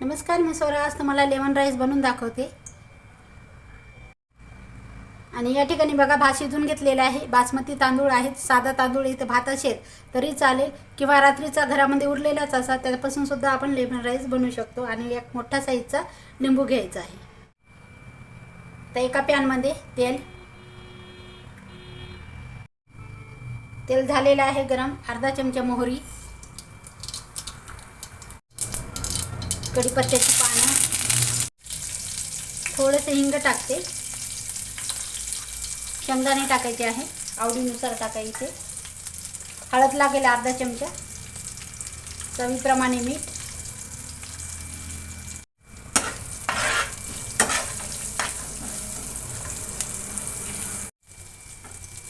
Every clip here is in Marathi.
नमस्कार मी स्वरा आज तुम्हाला लेमन राईस बनवून दाखवते. आणि या ठिकाणी बघा भात शिजून घेतलेला आहे. बासमती तांदूळ आहेत साधा तांदूळ इथं भात असेल तरी चालेल. किंवा रात्रीचा घरामध्ये उरलेलाच असा त्यापासून सुद्धा आपण लेमन राईस बनवू शकतो. आणि एक मोठा साईजचा लिंबू घ्यायचा आहे. तर एका पॅनमध्ये तेल. तेल झालेलं आहे गरम अर्धा चमचा मोहरी. कढीपत्त्याची पानं. थोडंसं हिंग टाकते. शेंगदाणे टाकायचे आहे. आवडीनुसार टाकायचे. हळद लागेल अर्धा चमचा. चवीप्रमाणे मीठ.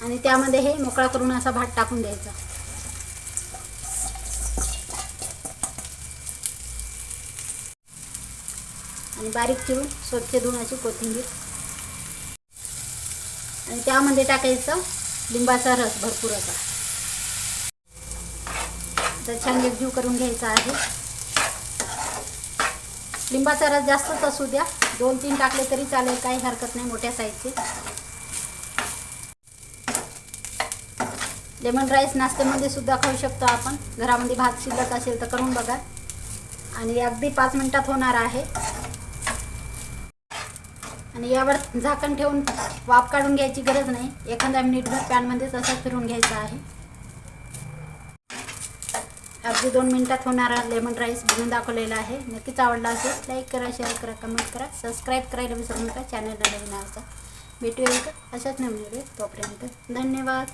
आणि त्यामध्ये हे मोकळा करून असा भात टाकून द्यायचा. आणि बारीक चिरून स्वच्छ धुण्याची कोथिंबीर. आणि त्यामध्ये टाकायचं लिंबाचा रस भरपूर असा. तर छान एकजीव करून घ्यायचा आहे. लिंबाचा रस जास्तच असू द्या. दोन तीन टाकले तरी चालेल काही हरकत नाही मोठ्या साईजचे लेमन राईस नाश्त्यामध्ये सुद्धा खाऊ शकतो आपण. घरामध्ये भात शिल्लक असेल तर करून बघा. आणि अगदी पाच मिनिटात होणार आहे. आणि यावर झाकण ठेवून वाफ काढून घ्यायची गरज नाही. एखाद्या मिनिटभर पॅनमध्येच असं फिरून घ्यायचं आहे. अगदी दोन मिनिटात होणारा लेमन राईस बनवून दाखवलेला आहे. नक्कीच आवडला असेल लाईक करा शेअर करा कमेंट करा. सबस्क्राईब करायला विसरू नका. चॅनलला नवीन असता भेटूया का अशाच नवीन व्हिडिओ तोपर्यंत. धन्यवाद.